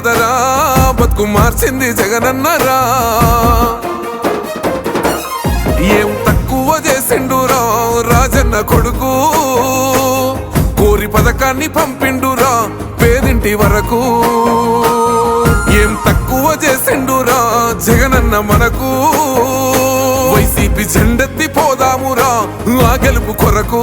కదరా బతుకు మార్చింది జగనన్నరా. ఏం తక్కువ చేసిండురా రాజన్న కొడుకు. కోరి పథకాన్ని పంపిండురా పేదింటి వరకు. ఏం తక్కువ చేసిండురా జగనన్న మనకు. వైసీపీ జెండెత్తి పోదామురా ఆ గెలుపు కొరకు.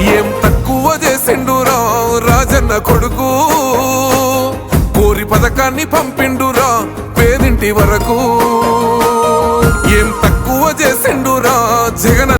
ఏం తక్కువ చేసిండురా రాజన్న కొడుకు? కోరి పథకాన్ని పంపిండురా పేదింటి వరకు. ఏం తక్కువ చేసిండురా జగన్